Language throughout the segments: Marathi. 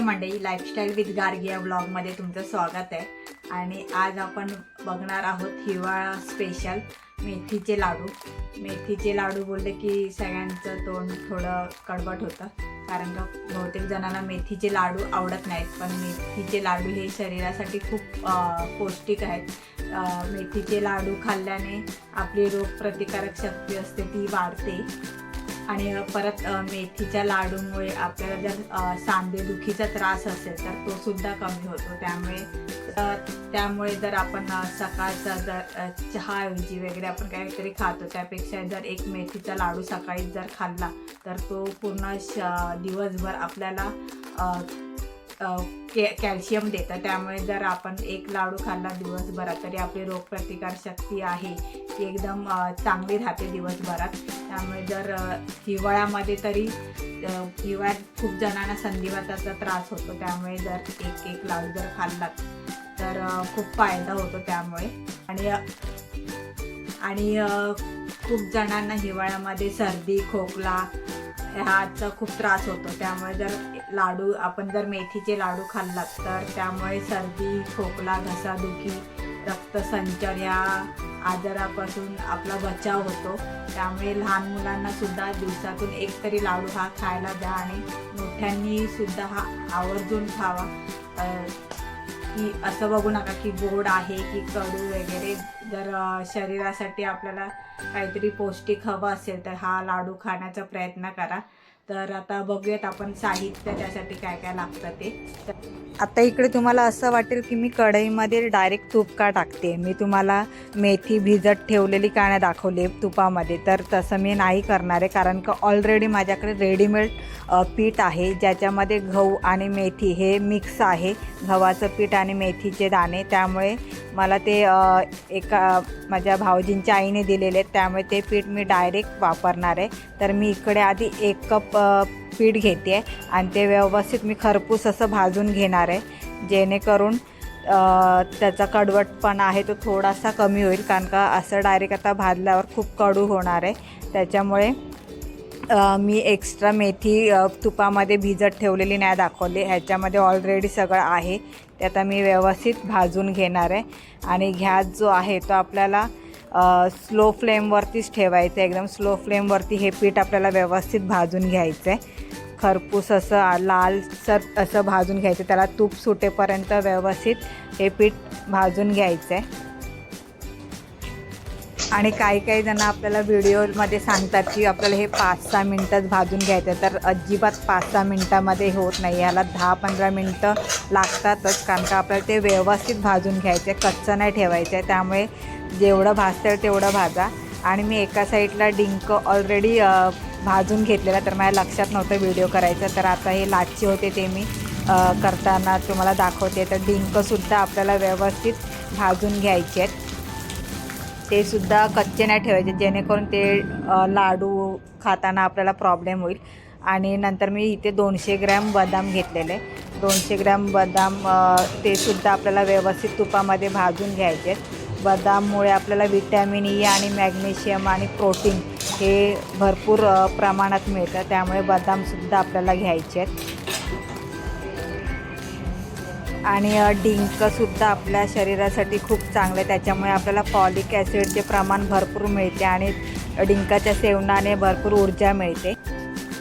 नमस्कार मंडळी लाईफस्टाईल विथ गार्गी या ब्लॉगमध्ये तुमचं स्वागत आहे. आणि आज आपण बघणार आहोत हिवाळा स्पेशल मेथीचे लाडू. मेथीचे लाडू बोलले की सगळ्यांचं तोंड थोडं कडबट होतं. कारण का बहुतेक जणांना मेथीचे लाडू आवडत नाहीत. पण मेथीचे लाडू हे शरीरासाठी खूप पौष्टिक आहेत. मेथीचे लाडू खाल्ल्याने आपली रोगप्रतिकारक शक्ती असते ती वाढते. आणि परत मेथीच्या लाडूमुळे आपल्याला जर सांधेदुखीचा त्रास असेल तर तो सुद्धा कमी होतो. त्यामुळे त्यामुळे जर आपण सकाळचा जर चहाऐवजी वगैरे आपण काहीतरी खातो त्यापेक्षा जर एक मेथीचा लाडू सकाळी जर खाल्ला तर तो पूर्ण श दिवसभर आपल्याला कॅ कॅल्शियम देतं. त्यामुळे जर आपण एक लाडू खाल्ला दिवसभरात तरी आपली रोगप्रतिकार शक्ती आहे. की एकदम चांगली राहते दिवसभरात. त्यामुळे जर हिवाळ्यामध्ये तरी हिवाळ्यात खूप जणांना संधिवाताचा त्रास होतो. त्यामुळे जर एक एक लाडू जर खाल्लात तर खूप फायदा होतो त्यामुळे. आणि आणि खूप जणांना हिवाळ्यामध्ये सर्दी खोकला ह्याचा खूप त्रास होतो. त्यामुळे जर लाडू आपण जर मेथीचे लाडू खाल्लात तर त्यामुळे सर्दी खोकला घसादुखी रक्तसंचार या आजारापासून आपला बचाव होतो. त्यामुळे लहान मुलांना सुद्धा दिवसातून एक तरी लाडू हा खायला द्या आणि मोठ्यांनी सुद्धा हा आवर्जून खावा. की असं बघू नका की गोड आहे की कडू वगैरे. जर शरीरासाठी आपल्याला काहीतरी पौष्टिक हवं असेल तर हा लाडू खाण्याचा प्रयत्न करा. तर आता बघूयात आपण साहित्य त्यासाठी काय काय लागतं ते. आता इकडे तुम्हाला असं वाटेल की मी कढईमध्ये डायरेक्ट तूप का टाकते मी तुम्हाला मेथी भिजत ठेवलेली काण्या दाखवली तुपामध्ये. तर तसं मी नाही करणार आहे कारण का ऑलरेडी माझ्याकडे रेडीमेड पीठ आहे. ज्याच्यामध्ये गहू आणि मेथी हे मिक्स आहे. गव्हाचं पीठ आणि मेथीचे दाणे. त्यामुळे मला ते एका माझ्या भाऊजींच्या आईने दिलेले आहेत. त्यामुळे ते पीठ मी डायरेक्ट वापरणार आहे. तर मी इकडे आधी एक कप पीठ घेते आणि ते व्यवस्थित मी खरपूस असं भाजून घेणार आहे. जेणेकरून त्याचा कडवटपणा आहे तो थोडासा कमी होईल कारण का असं डायरेक्ट आता भाजल्यावर खूप कडू होणार आहे. त्याच्यामुळे मी एक्स्ट्रा मेथी तुपामध्ये भिजत ठेवलेली नाही दाखवली. ह्याच्यामध्ये ऑलरेडी सगळं आहे. ते आता मी व्यवस्थित भाजून घेणार आहे. आणि घ्यास जो आहे तो आपल्याला स्लो फ्लेमवरतीच ठेवायचं. आहे एकदम स्लो फ्लेमवरती हे पीठ आपल्याला व्यवस्थित भाजून घ्यायचं आहे खरपूस असं लालसर असं भाजून घ्यायचं. त्याला तूप सुटेपर्यंत व्यवस्थित हे पीठ भाजून घ्यायचं आहे आणि काही काही जण आपल्याला व्हिडिओमध्ये सांगतात की आपल्याला हे पाच सहा मिनटंच भाजून घ्यायचं आहे तर अजिबात पाच सहा मिनटामध्ये होत नाही. याला दहा पंधरा मिनटं लागतातच कारण का आपल्याला ते व्यवस्थित भाजून घ्यायचे कच्चं नाही ठेवायचं आहे त्यामुळे जेवढं भाजतं तेवढं भाजा. आणि मी एका साईडला डिंक ऑलरेडी भाजून घेतलेला तर माझ्या लक्षात नव्हतं व्हिडिओ करायचं. तर आता हे लाची होते ते मी करताना तुम्हाला दाखवते. तर डिंकसुद्धा आपल्याला व्यवस्थित भाजून घ्यायचे आहेत ते सुद्धा कच्चे नाही ठेवायचे जेणेकरून ते लाडू खाताना आपल्याला प्रॉब्लेम होईल. आणि नंतर मी इथे दोनशे ग्रॅम बदाम घेतलेले. दोनशे ग्रॅम बदाम ते सुद्धा आपल्याला व्यवस्थित तुपामध्ये भाजून घ्यायचे. बदाममुळे आपल्याला विटॅमिन ई e आणि मॅग्नेशियम आणि प्रोटीन हे भरपूर प्रमाणात मिळतं. त्यामुळे बदामसुद्धा आपल्याला घ्यायचे आहेत. आणि डिंकसुद्धा आपल्या शरीरासाठी खूप चांगलं आहे. त्याच्यामुळे आपल्याला फॉलिक ॲसिडचे प्रमाण भरपूर मिळते आणि डिंकाच्या सेवनाने भरपूर ऊर्जा मिळते.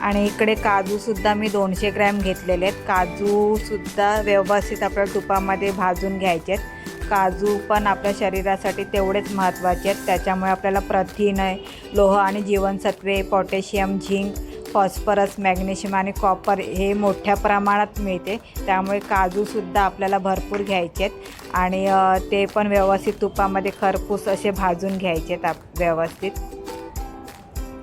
आणि इकडे काजूसुद्धा मी दोनशे ग्रॅम घेतलेले आहेत. काजूसुद्धा व्यवस्थित आपल्या तुपामध्ये भाजून घ्यायचे आहेत. काजू पण आपल्या शरीरासाठी तेवढेच महत्त्वाचे आहेत. त्याच्यामुळे आपल्याला प्रथिन आहे लोह आणि जीवनसत्वे पोटॅशियम झिंक फॉस्फरस मॅग्नेशियम आणि कॉपर हे मोठ्या प्रमाणात मिळते. त्यामुळे काजूसुद्धा आपल्याला भरपूर घ्यायचे आहेत. आणि ते पण व्यवस्थित तुपामध्ये खरपूस असे भाजून घ्यायचे आहेत आप व्यवस्थित.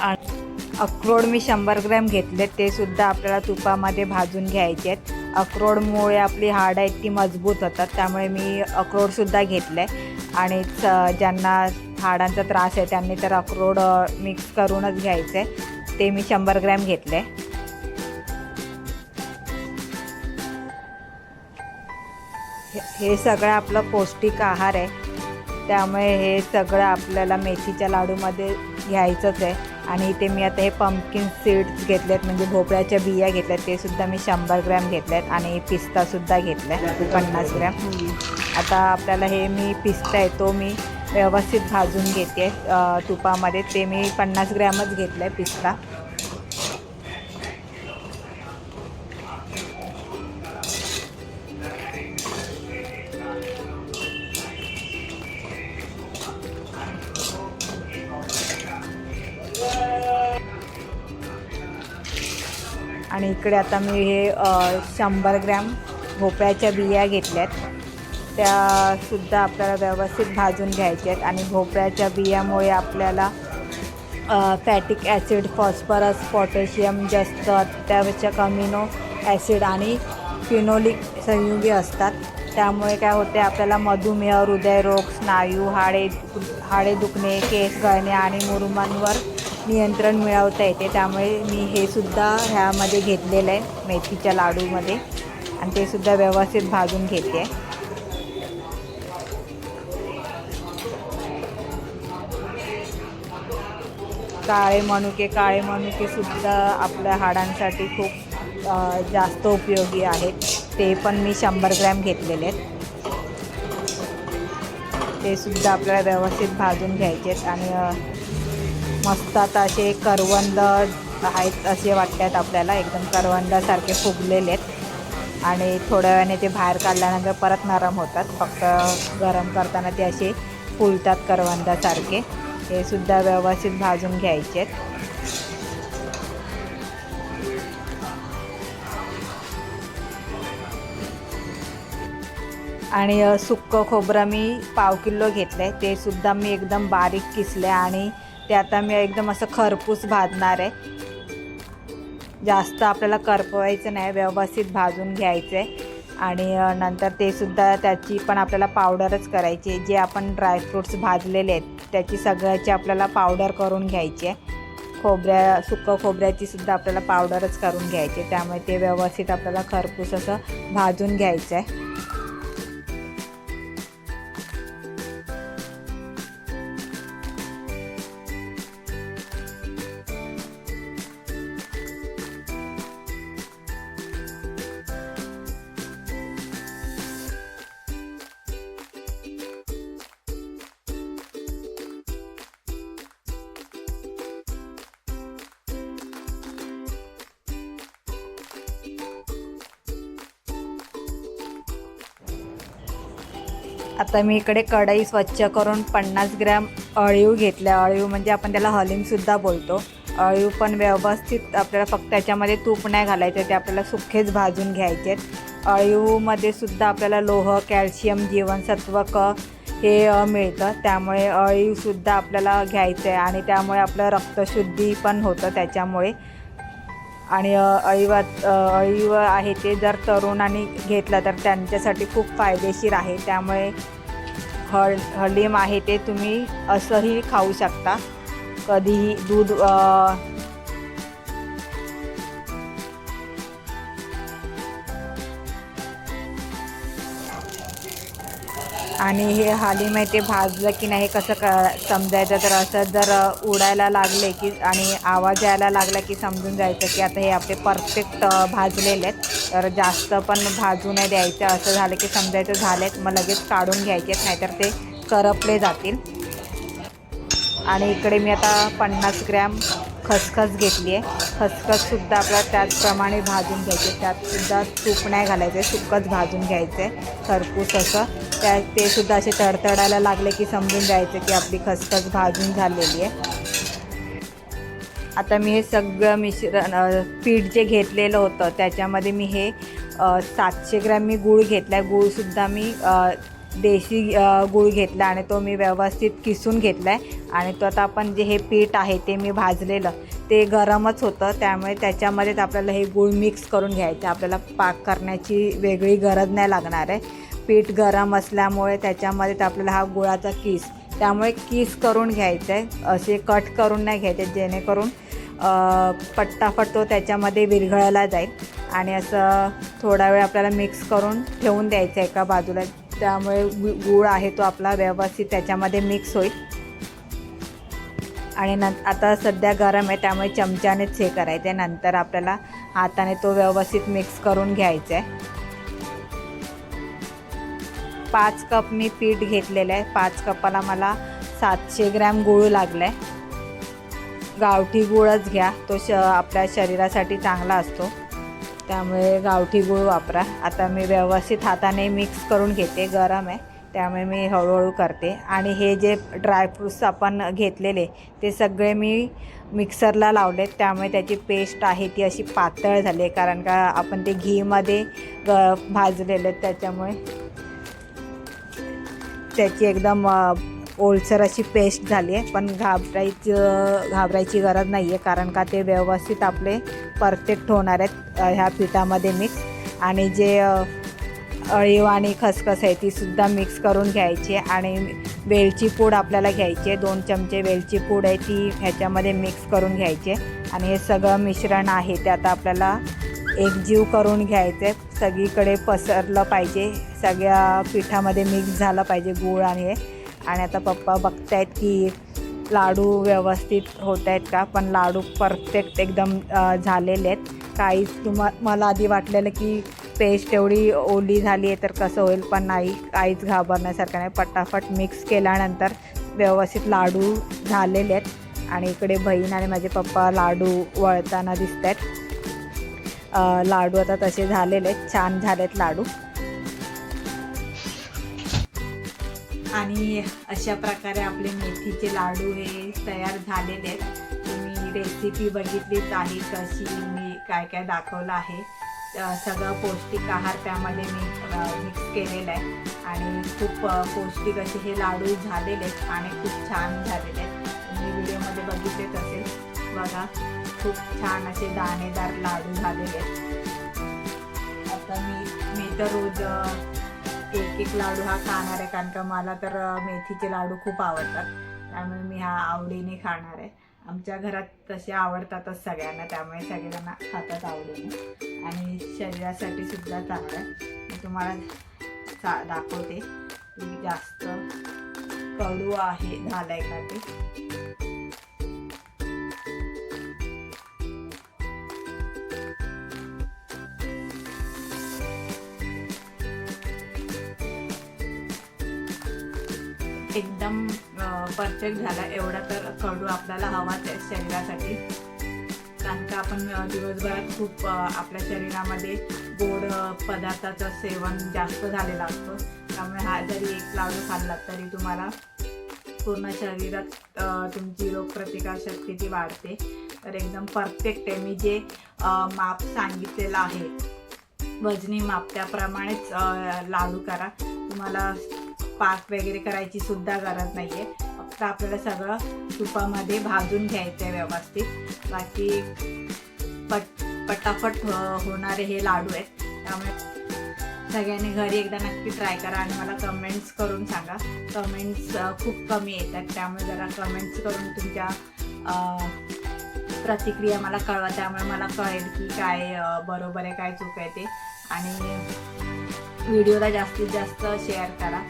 आणि अक्रोड मी शंभर ग्रॅम घेतले ते सुद्धा आपल्याला तुपामध्ये भाजून घ्यायचे आहेत. अक्रोडमुळे आपली हाडं आहेत ती मजबूत होतात. त्यामुळे मी अक्रोडसुद्धा घेतलं आहे आणि ज्यांना हाडांचा त्रास आहे त्यांनी तर अक्रोड मिक्स करूनच घ्यायचे ते मी शंभर ग्रॅम घेतले. हे- सगळं आपलं पौष्टिक आहार आहे. त्यामुळे हे सगळं आपल्याला मेथीच्या लाडूमध्ये घ्यायचंच आहे. आणि इथे मी आता हे पंपकिन सीड्स घेतलेत म्हणजे भोपळ्याच्या बिया घेतल्यात ते सुद्धा मी शंभर ग्रॅम घेतल्यात आणि पिस्तासुद्धा घेतला आहे पन्नास ग्रॅम. आता आपल्याला हे मी पिस्ता आहे तो मी व्यवस्थित भाजून घेते तुपामध्ये. ते मी पन्नास ग्रॅमच घेतलं आहे पिस्ता. आणि इकडे आता मी हे शंभर ग्रॅम भोपळ्याच्या बिया घेतल्यात. त्यासुद्धा आपल्याला व्यवस्थित भाजून घ्यायच्या आहेत. आणि भोपळ्याच्या बियामुळे आपल्याला फॅटिक ॲसिड फॉस्फरस पोटॅशियम जास्त त्यापेक्षा कमिनो ॲसिड आणि फिनोलिक संयुगे असतात. त्यामुळे काय होते आपल्याला मधुमेह हृदयरोग स्नायू हाडे हाडे दुखणे केस गळणे आणि मुरुमांवर नियंत्रण मिळवता येते. त्यामुळे मी हे सुद्धा ह्यामध्ये घेतलेलं आहे मेथीच्या लाडूमध्ये. आणि ते सुद्धा व्यवस्थित भाजून घेते. आहे काळे मनुके काळे मनुके सुद्धा आपल्या हाडांसाठी खूप जास्त उपयोगी आहेत. ते पण मी शंभर ग्रॅम घेतलेले आहेत. ते सुद्धा आपल्याला व्यवस्थित भाजून घ्यायचे आहेत आणि मस्त आता असे करवंद आहेत असे वाटतात आपल्याला. एकदम करवंदासारखे फुगलेले आहेत. आणि थोड्या वेळाने ते बाहेर काढल्यानंतर परत नरम होतात. फक्त गरम करताना ते असे फुलतात करवंदासारखे. हे सुद्धा व्यवस्थित भाजून घ्यायचे आहेत. आणि सुक्कं खोबरं मी पाव किलो घेतलं आहे ते सुद्धा मी एकदम बारीक किसले आणि ते आता मी एकदम असं खरपूस भाजणार आहे. जास्त आपल्याला करपवायचं नाही व्यवस्थित भाजून घ्यायचं आहे आणि नंतर ते सुद्धा त्याची पण आपल्याला पावडरच करायची. जे आपण ड्रायफ्रूट्स भाजलेले आहेत त्याची सगळ्याची आपल्याला पावडर करून घ्यायची आहे. खोबऱ्या सुकं खोबऱ्याची सुद्धा आपल्याला पावडरच करून घ्यायची त्यामुळे ते व्यवस्थित आपल्याला खरपूस असं भाजून घ्यायचं आहे. आता मी इकडे कढई स्वच्छ करून पन्नास ग्रॅम अळीव घेतल्या. अळीव म्हणजे आपण त्याला हलीमसुद्धा बोलतो. अळीव पण व्यवस्थित आपल्याला फक्त त्याच्यामध्ये तूप नाही घालायचं ते आपल्याला सुखेच भाजून घ्यायचे. अळीवमध्ये सुद्धा आपल्याला लोह कॅल्शियम जीवनसत्व क हे मिळतं. त्यामुळे अळीवसुद्धा आपल्याला घ्यायचं आहे आणि त्यामुळे आपलं रक्तशुद्धी पण होतं त्याच्यामुळे. आणि अ, अळीवात अळीव आहे ते जर तरुणांनी घेतलं तर त्यांच्यासाठी खूप फायदेशीर आहे. त्यामुळे हळ हलीम आहे ते तुम्ही असंही खाऊ शकता. कधीही दूध आणि हे हालीम आहे ते भाजलं की नाही कसं क समजायचं? तर असं जर उडायला लागले की आणि आवाज यायला लागला की समजून जायचं की आता हे आपले परफेक्ट भाजलेले आहेत. तर जास्त पण भाजू नाही द्यायचं. असं झालं की समजायचं झालेत मग लगेच काढून घ्यायचे नाहीतर ते करपले जातील. आणि इकडे मी आता पन्नास ग्रॅम खसखस घेतली आहे खसखससुद्धा आपल्याला त्याचप्रमाणे भाजून घ्यायचे. त्यातसुद्धा तूप नाही घालायचं आहे सुक्कच भाजून घ्यायचं. आहे खरपूस असं. त्या ते सुद्धा असे तडतडायला लागले की समजून जायचं की आपली खसखस भाजून झालेली आहे. आता मी हे सगळं मिश्रण पीठ जे घेतलेलं होतं त्याच्यामध्ये मी हे सातशे ग्रॅम मी गूळ घेतला आहे गूळसुद्धा मी देशी गूळ घेतला आणि तो मी व्यवस्थित किसून घेतला आहे आणि तो आता आपण जे हे पीठ आहे ते मी भाजलेलं ते गरमच होतं. त्यामुळे त्याच्यामध्येच आपल्याला हे गूळ मिक्स करून घ्यायचं. आपल्याला पाक करण्याची वेगळी गरज नाही लागणार आहे. पीठ गरम असल्यामुळे त्याच्यामध्येच आपल्याला हा गुळाचा किस त्यामुळे किस करून घ्यायचं आहे असे कट करून नाही घ्यायचे जेणेकरून पट्टाफट तो त्याच्यामध्ये विरघळला जाईल. आणि असं थोडा वेळ आपल्याला मिक्स करून ठेवून द्यायचं आहे एका बाजूला. त्यामुळे गूळ आहे तो आपला व्यवस्थित त्याच्यामध्ये मिक्स होईल. आणि न आता सध्या गरम आहे त्यामुळे चमच्यानेच हे करायचं. आहे नंतर आपल्याला हाताने तो व्यवस्थित मिक्स करून घ्यायचा. आहे पाच कप मी पीठ घेतलेलं आहे. पाच कपाला मला सातशे ग्रॅम गूळ लागला आहे गावठी गूळच घ्या. तो श आपल्या शरीरासाठी चांगला असतो. त्यामुळे गावठी गूळ वापरा. आता मी व्यवस्थित हाताने मिक्स करून घेते गरम आहे. त्यामुळे मी हळूहळू करते. आणि हे जे ड्रायफ्रूट्स आपण घेतलेले ते सगळे मी मिक्सरला लावले त्यामुळे त्याची पेस्ट आहे ती अशी पातळ झाली कारण का आपण ते घीमध्ये ग भाजलेले आहेत त्याच्यामुळे त्याची एकदम ओलसर अशी पेस्ट झाली आहे. पण घाबरायचं घाबरायची गरज नाही आहे कारण का ते व्यवस्थित आपले परफेक्ट होणार आहेत ह्या पिठामध्ये मिक्स आणि जे अळीव आणि खसखस आहे तीसुद्धा मिक्स करून घ्यायची आणि वेलची पूड आपल्याला घ्यायची आहे. दोन चमचे वेलची पूड आहे ती ह्याच्यामध्ये मिक्स करून घ्यायची आणि हे सगळं मिश्रण आहे ते आता आपल्याला एकजीव करून घ्यायचं आहे सगळीकडे पसरलं पाहिजे. सगळ्या पिठामध्ये मिक्स झालं पाहिजे गूळ आणि हे. आणि आता पप्पा बघतायत की लाडू व्यवस्थित होत आहेत का? पण लाडू परफेक्ट एकदम झालेले आहेत. काहीच तुम्हा मला आधी वाटलेलं की पेस्ट एवढी ओली झाली आहे तर कसं होईल पण नाही काहीच घाबरण्यासारखं नाही. पटाफट मिक्स केल्यानंतर व्यवस्थित लाडू झालेले आहेत. आणि इकडे बहीण आणि माझे पप्पा लाडू वळताना दिसत आहेत. लाडू आता तसे झालेले आहेत. छान झालेत लाडू. आणि अशा प्रकारे आपले मेथीचे लाडू हे तयार झालेले आहेत. तुम्ही रेसिपी बघितलीच आहे कशी मी काय काय दाखवलं आहे. सगळं पौष्टिक आहार त्यामध्ये मी मिक्स केलेलं आहे. आणि खूप पौष्टिक असे हे लाडू झालेले आहेत आणि खूप छान झालेले आहेत. मी व्हिडिओमध्ये बघितले तसे बघा खूप छान असे दाणेदार लाडू झालेले आहेत. आता मी मी तर रोज एक एक लाडू हा खाणार आहे कारण का मला तर मेथीचे लाडू खूप आवडतात. त्यामुळे मी हा आवडीने खाणार आहे. आमच्या घरात तसे आवडतातच सगळ्यांना त्यामुळे सगळेजण खातात आवडीने. आणि शरीरासाठी सुद्धा चांगलं आहे. मी तुम्हाला चा दाखवते की जास्त कडू आहे झालं आहे का ते. परफेक्ट झाला एवढा तर कडू आपल्याला हवाच आहे शरीरासाठी. कारण का आपण दिवसभरात खूप आपल्या शरीरामध्ये गोड पदार्थाचं सेवन जास्त झालेलं असतो. त्यामुळे हा जरी एक लाडू खाल्ला तरी तुम्हाला पूर्ण शरीरात तुमची रोगप्रतिकार शक्ती ती वाढते. तर एकदम परफेक्ट आहे. मी जे माप सांगितलेलं आहे वजनी माप त्याप्रमाणेच लाडू करा. तुम्हाला पाक वगैरे करायची सुद्धा गरज नाही आहे आता आपल्याला सगळं तुपामध्ये भाजून घ्यायचं आहे व्यवस्थित. बाकी पट पटापट हो- होणारे हे लाडू आहेत. त्यामुळे सगळ्यांनी घरी एकदा नक्की ट्राय करा आणि मला कमेंट्स करून सांगा. कमेंट्स खूप कमी येतात. त्यामुळे जरा कमेंट्स करून तुमच्या प्रतिक्रिया मला कळवा. त्यामुळे मला कळेल की काय बरोबर आहे काय चूक आहे ते. आणि व्हिडिओला जास्तीत जास्त शेअर करा.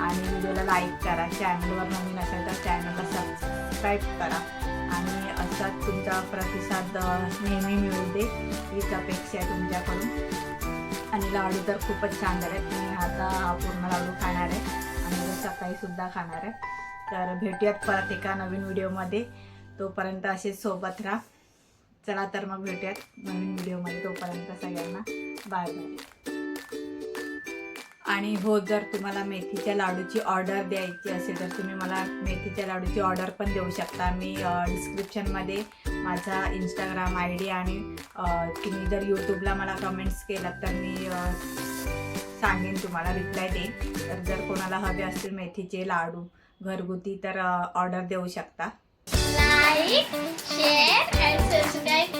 आणि व्हिडिओला लाईक करा. चॅनलवर नवीन असेल तर चॅनलला सबस्क्राईब करा. आणि असाच तुमचा प्रतिसाद नेहमी मिळू दे. हीच अपेक्षा आहे तुमच्याकडून. आणि लाडू तर खूपच छान झाले. आहेत मी आता पूर्ण लाडू खाणार आहे. आणि सकाळीसुद्धा खाणार आहे. तर भेटूयात परत एका नवीन व्हिडिओमध्ये. तोपर्यंत असेच सोबत राहा. चला तर मग भेटूयात नवीन व्हिडिओमध्ये तोपर्यंत सगळ्यांना. बाय बाय आणि हो जर तुम्हाला मेथीच्या लाडूची ऑर्डर द्यायची असेल तर तुम्ही मला मेथीच्या लाडूची ऑर्डर पण देऊ शकता. मी डिस्क्रिप्शनमध्ये माझा इंस्टाग्राम आय डी आणि तुम्ही जर यूट्यूबला मला कमेंट्स केलात तर मी सांगेन तुम्हाला रिप्लाय देईन. तर जर कोणाला हवे असतील मेथीचे लाडू घरगुती तर ऑर्डर देऊ शकता. Like, share and subscribe